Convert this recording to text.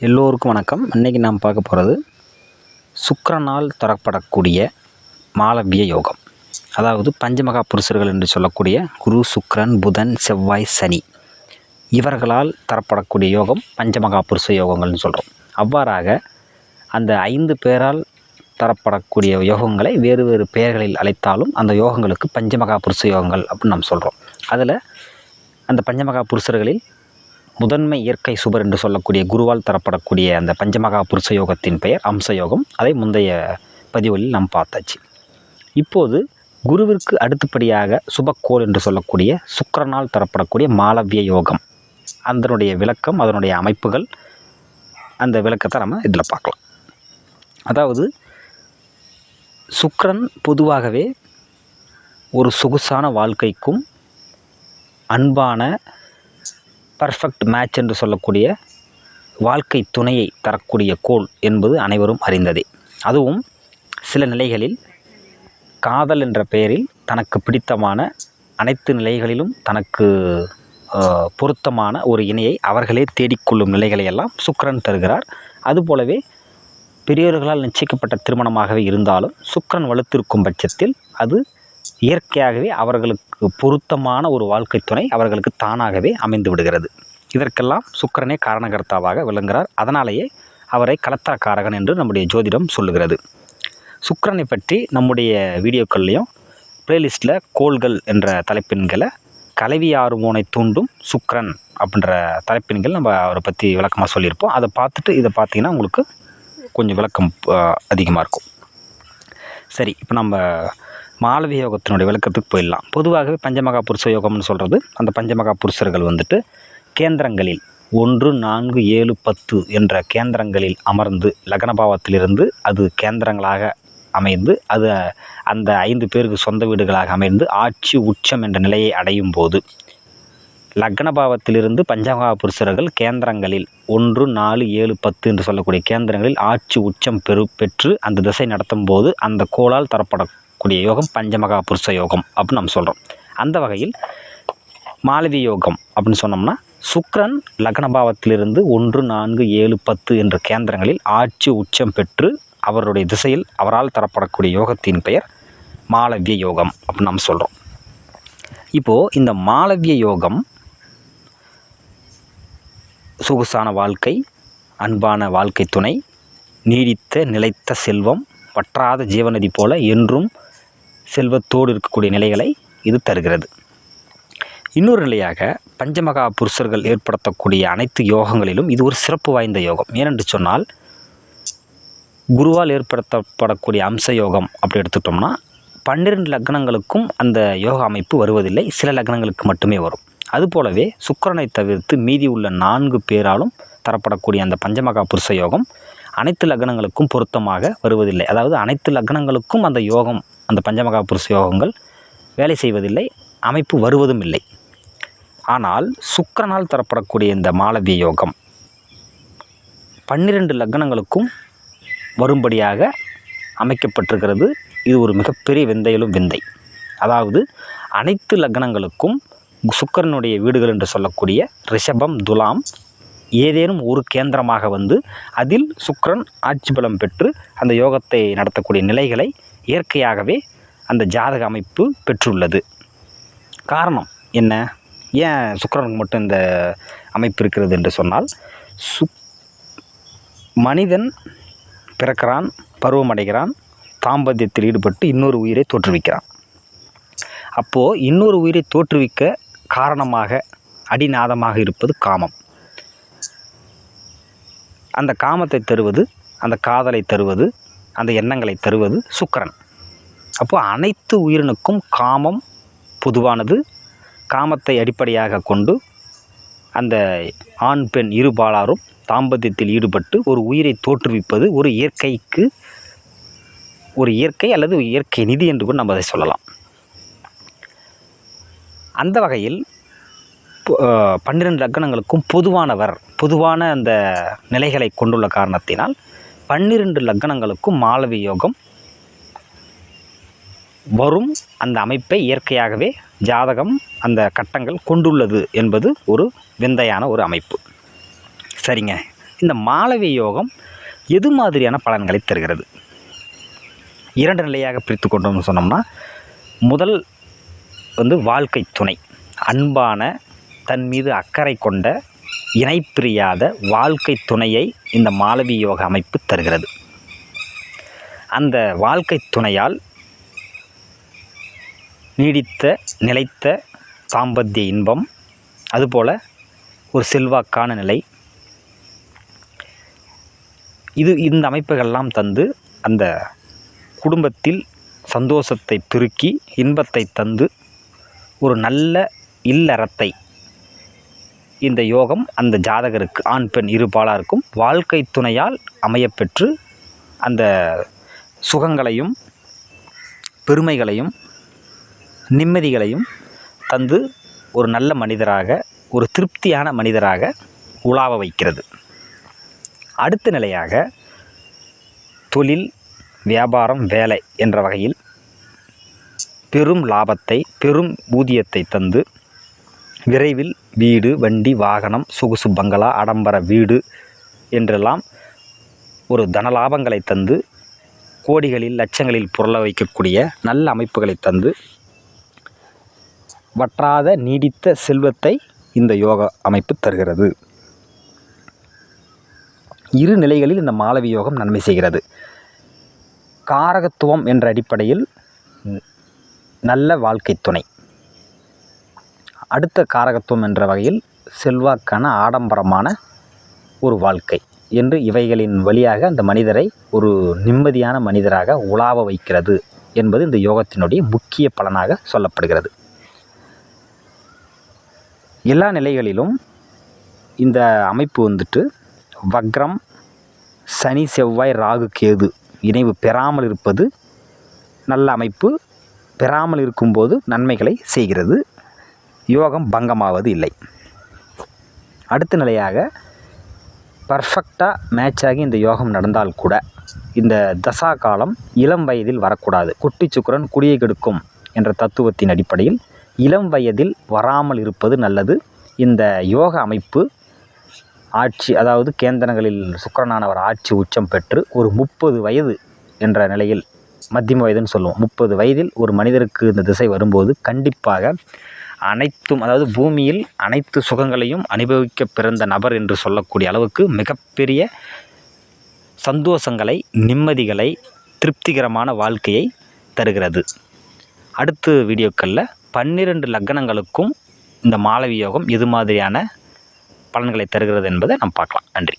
எல்லோருக்கும் வணக்கம். இன்றைக்கி நாம் பார்க்க போகிறது சுக்கரனால் தரப்படக்கூடிய மாலவிய யோகம். அதாவது பஞ்சமகா புருஷர்கள் என்று சொல்லக்கூடிய குரு சுக்கரன் புதன் செவ்வாய் சனி. இவர்களால் தரப்படக்கூடிய யோகம் பஞ்சமகா புருஷ யோகங்கள்னு சொல்கிறோம் அவ்வாறாக அந்த ஐந்து பேரால் தரப்படக்கூடிய யோகங்களை வேறு வேறு பெயர்களில் அழைத்தாலும் அந்த யோகங்களுக்கு பஞ்சமகா புருஷ யோகங்கள் அப்படின்னு நாம் சொல்கிறோம் அதில் அந்த பஞ்சமகா புருஷர்களில் முதன்மை இயற்கை சுபர் என்று சொல்லக்கூடிய குருவால் தரப்படக்கூடிய அந்த பஞ்சமகா புருஷ யோகத்தின் பெயர் அம்ச யோகம் அதை முந்தைய பதிவுகளில் நாம் பார்த்தாச்சு. இப்போது குருவிற்கு அடுத்தபடியாக சுபக்கோள் என்று சொல்லக்கூடிய சுக்கரனால் தரப்படக்கூடிய மாலவிய யோகம். அதனுடைய விளக்கம் அதனுடைய அமைப்புகள் அந்த விளக்கத்தை நம்ம இதில் பார்க்கலாம். அதாவது சுக்கரன் பொதுவாகவே ஒரு சொகுசான வாழ்க்கைக்கும் அன்பான பர்ஃபெக்ட் மேட்ச் என்று சொல்லக்கூடிய வாழ்க்கை துணையை தரக்கூடிய கோள் என்பது அனைவரும் அறிந்ததே. அதுவும் சில நிலைகளில் காதல் என்ற பெயரில் தனக்கு பிடித்தமான அனைத்து நிலைகளிலும் தனக்கு பொருத்தமான ஒரு இணையை அவர்களே தேடிக்கொள்ளும் நிலைகளை எல்லாம் சுக்கிரன் தருகிறார். அதுபோலவே பெரியோர்களால் நிச்சயிக்கப்பட்ட திருமணமாகவே இருந்தாலும் சுக்கரன் வலுத்திருக்கும் பட்சத்தில் அது இயற்கையாகவே அவர்களுக்கு பொருத்தமான ஒரு வாழ்க்கை துணை அவர்களுக்கு தானாகவே அமைந்து விடுகிறது. இதற்கெல்லாம் சுக்கரனே காரணகர்த்தாவாக விளங்குகிறார். அதனாலேயே அவரை கலத்தாக்காரகன் என்று நம்முடைய ஜோதிடம் சொல்லுகிறது. சுக்கரனை பற்றி நம்முடைய வீடியோக்கள்லையும் பிளேலிஸ்ட்டில் கோள்கள் என்ற தலைப்பின்களை கலவி ஆறுமோனை தூண்டும் சுக்கரன் அப்படின்ற தலைப்பின்கள் நம்ம அவரை பற்றி விளக்கமாக சொல்லியிருப்போம். அதை பார்த்துட்டு இதை பார்த்தீங்கன்னா உங்களுக்கு கொஞ்சம் விளக்கம் அதிகமாக இருக்கும். சரி இப்போ நம்ம மாலவி யோகத்தினுடைய விளக்கத்துக்கு போயிடலாம். பொதுவாகவே பஞ்சமகா புருஷ யோகம்னு சொல்கிறது அந்த பஞ்சமகா புருஷர்கள் வந்துட்டு கேந்திரங்களில் ஒன்று நான்கு ஏழு பத்து என்ற கேந்திரங்களில் அமர்ந்து லக்னபாவத்திலிருந்து அது கேந்திரங்களாக அமைந்து அது அந்த ஐந்து பேருக்கு சொந்த வீடுகளாக அமைந்து ஆட்சி உச்சம் என்ற நிலையை அடையும் போது லக்னபாவத்திலிருந்து பஞ்சமகா புருஷர்கள் கேந்திரங்களில் ஒன்று நாலு ஏழு பத்து என்று சொல்லக்கூடிய கேந்திரங்களில் ஆட்சி உச்சம் பெரு பெற்று அந்த திசை நடத்தும் போது அந்த கோளால் தரப்படக்கூடிய யோகம் பஞ்சமகா புருஷ யோகம் அப்படின்னு நம்ம சொல்கிறோம் அந்த வகையில் மாலவி யோகம் அப்படின்னு சொன்னோம்னா சுக்ரன் லக்னபாவத்திலிருந்து ஒன்று நான்கு ஏழு பத்து என்ற கேந்திரங்களில் ஆட்சி உச்சம் பெற்று அவருடைய திசையில் அவரால் தரப்படக்கூடிய யோகத்தின் பெயர் மாலவிய யோகம் அப்படின்னு நம்ம சொல்கிறோம் இப்போது இந்த மாலவிய யோகம் சொகுசான வாழ்க்கை அன்பான வாழ்க்கை துணை நீடித்த நிலைத்த செல்வம் வற்றாத ஜீவநதி போல என்றும் செல்வத்தோடு இருக்கக்கூடிய நிலைகளை இது தருகிறது. இன்னொரு நிலையாக பஞ்சமகா புருஷர்கள் ஏற்படுத்தக்கூடிய அனைத்து யோகங்களிலும் இது ஒரு சிறப்பு வாய்ந்த யோகம். ஏனென்று சொன்னால் குருவால் ஏற்படுத்தப்படக்கூடிய அம்ச யோகம் அப்படி எடுத்துட்டோம்னா பன்னிரெண்டு லக்னங்களுக்கும் அந்த யோக அமைப்பு வருவதில்லை. சில லக்னங்களுக்கு மட்டுமே வரும். அதுபோலவே சுக்கரனை தவிர்த்து மீதி உள்ள நான்கு பேராலும் தரப்படக்கூடிய அந்த பஞ்சமகா புருஷ யோகம் அனைத்து லக்னங்களுக்கும் பொருத்தமாக வருவதில்லை. அதாவது அனைத்து லக்னங்களுக்கும் அந்த யோகம் அந்த பஞ்சமகா புருஷ யோகங்கள் வேலை செய்வதில்லை அமைப்பு வருவதும் இல்லை. ஆனால் சுக்கரனால் தரப்படக்கூடிய இந்த மாலவி யோகம் பன்னிரண்டு லக்னங்களுக்கும் வரும்படியாக அமைக்கப்பட்டிருக்கிறது. இது ஒரு மிகப்பெரிய விந்தையிலும் விந்தை. அதாவது அனைத்து லக்னங்களுக்கும் சுக்கிரனுடைய வீடுகள் என்று சொல்லக்கூடிய ரிஷபம் துலாம் ஏதேனும் ஒரு கேந்திரமாக வந்து அதில் சுக்கரன் ஆட்சி பலம் பெற்று அந்த யோகத்தை நடத்தக்கூடிய நிலைகளை இயற்கையாகவே அந்த ஜாதக அமைப்பு பெற்றுள்ளது. காரணம் என்ன? ஏன் சுக்கரனுக்கு மட்டும் இந்த அமைப்பு இருக்கிறது என்று சொன்னால் சுக் மனிதன் பிறக்கிறான் பருவமடைகிறான் தாம்பத்தியத்தில் ஈடுபட்டு இன்னொரு உயிரை தோற்றுவிக்கிறான். அப்போது இன்னொரு உயிரை தோற்றுவிக்க காரணமாக அடிநாதமாக இருப்பது காமம். அந்த காமத்தை தருவது அந்த காதலை தருவது அந்த எண்ணங்களை தருவது சுக்கரன். அப்போ அனைத்து உயிரினுக்கும் காமம் பொதுவானது. காமத்தை அடிப்படையாக கொண்டு அந்த ஆண் பெண் இருபாலாரும் தாம்பத்தியத்தில் ஈடுபட்டு ஒரு உயிரை தோற்றுவிப்பது ஒரு இயற்கைக்கு ஒரு இயற்கை அல்லது இயற்கை நிதி என்று கூட நம்ம அதை சொல்லலாம். அந்த வகையில் பன்னிரெண்டு லக்னங்களுக்கும் பொதுவானவர் பொதுவான அந்த நிலைகளை கொண்டுள்ள காரணத்தினால் பன்னிரெண்டு லக்னங்களுக்கும் மாலவி யோகம் வரும். அந்த அமைப்பை இயற்கையாகவே ஜாதகம் அந்த கட்டங்கள் கொண்டுள்ளது என்பது ஒரு விந்தையான ஒரு அமைப்பு. சரிங்க. இந்த மாலவி யோகம் எது மாதிரியான பலன்களை தருகிறது? இரண்டு நிலையாக பிரித்து கொண்டோம்னு சொன்னோம்னா முதல் வந்து வாழ்க்கை துணை அன்பான தன் மீது அக்கறை கொண்ட இணைப்பிரியாத வாழ்க்கை துணையை இந்த மாலவி யோக அமைப்பு தருகிறது. அந்த வாழ்க்கை துணையால் நீடித்த நிலைத்த சாம்பத்திய இன்பம் அதுபோல் ஒரு செல்வாக்கான நிலை. இது இந்த அமைப்புகள்லாம் தந்து அந்த குடும்பத்தில் சந்தோஷத்தை பெருக்கி இன்பத்தை தந்து ஒரு நல்ல இல்லறத்தை இந்த யோகம் அந்த ஜாதகருக்கு ஆண் பெண் இரு பாலாருக்கும் வாழ்க்கை துணையால் அமையப்பெற்று அந்த சுகங்களையும் பெருமைகளையும் நிம்மதிகளையும் தந்து ஒரு நல்ல மனிதராக ஒரு திருப்தியான மனிதராக உலாவ வைக்கிறது. அடுத்த நிலையாக தொழில் வியாபாரம் வேலை என்ற வகையில் பெரும் லாபத்தை பெரும் ஊதியத்தை தந்து விரைவில் வீடு வண்டி வாகனம் சொகுசு பங்களா ஆடம்பர வீடு என்றெல்லாம் ஒரு தனலாபங்களை தந்து கோடிகளில் லட்சங்களில் புரள வைக்கக்கூடிய நல்ல அமைப்புகளை தந்து வற்றாத நீடித்த செல்வத்தை இந்த யோகா அமைப்பு தருகிறது. இரு நிலைகளில் இந்த மாளவி யோகம் நன்மை செய்கிறது. காரகத்துவம் என்ற அடிப்படையில் நல்ல வாழ்க்கை துணை. அடுத்த காரகத்துவம் என்ற வகையில் செல்வாக்கான ஆடம்பரமான ஒரு வாழ்க்கை என்று இவைகளின் வழியாக அந்த மனிதரை ஒரு நிம்மதியான மனிதராக உலாவ வைக்கிறது என்பது இந்த யோகத்தினுடைய முக்கிய பலனாக சொல்லப்படுகிறது. எல்லா நிலைகளிலும் இந்த அமைப்பு வந்துட்டு வக்ரம் சனி செவ்வாய் ராகு கேது இணைவு பெறாமல் இருப்பது நல்ல அமைப்பு. பெறாமல் இருக்கும்போது நன்மைகளை செய்கிறது. யோகம் பங்கமாவது இல்லை. அடுத்த நிலையாக பர்ஃபெக்டாக மேட்ச் ஆகி இந்த யோகம் நடந்தால் கூட இந்த தசா காலம் இளம் வயதில் வரக்கூடாது. குட்டி சுக்கரன் குடியை கெடுக்கும் என்ற தத்துவத்தின் அடிப்படையில் இளம் வயதில் வராமல் இருப்பது நல்லது. இந்த யோக அமைப்பு ஆட்சி அதாவது கேந்திரங்களில் சுக்கரனானவர் ஆட்சி உச்சம் பெற்று ஒரு முப்பது வயது என்ற நிலையில் மத்தியம வயதுன்னு சொல்லுவோம் முப்பது வயதில் ஒரு மனிதருக்கு இந்த திசை வரும்போது கண்டிப்பாக அனைத்தும் அதாவது பூமியில் அனைத்து சுகங்களையும் அனுபவிக்க பிறந்த நபர் என்று சொல்லக்கூடிய அளவுக்கு மிகப்பெரிய சந்தோஷங்களை நிம்மதிகளை திருப்திகரமான வாழ்க்கையை தருகிறது. அடுத்த வீடியோக்களில் பன்னிரண்டு லக்னங்களுக்கும் இந்த மாலவியோகம் யோகம் எது மாதிரியான பலன்களை தருகிறது என்பதை நாம் பார்க்கலாம். நன்றி.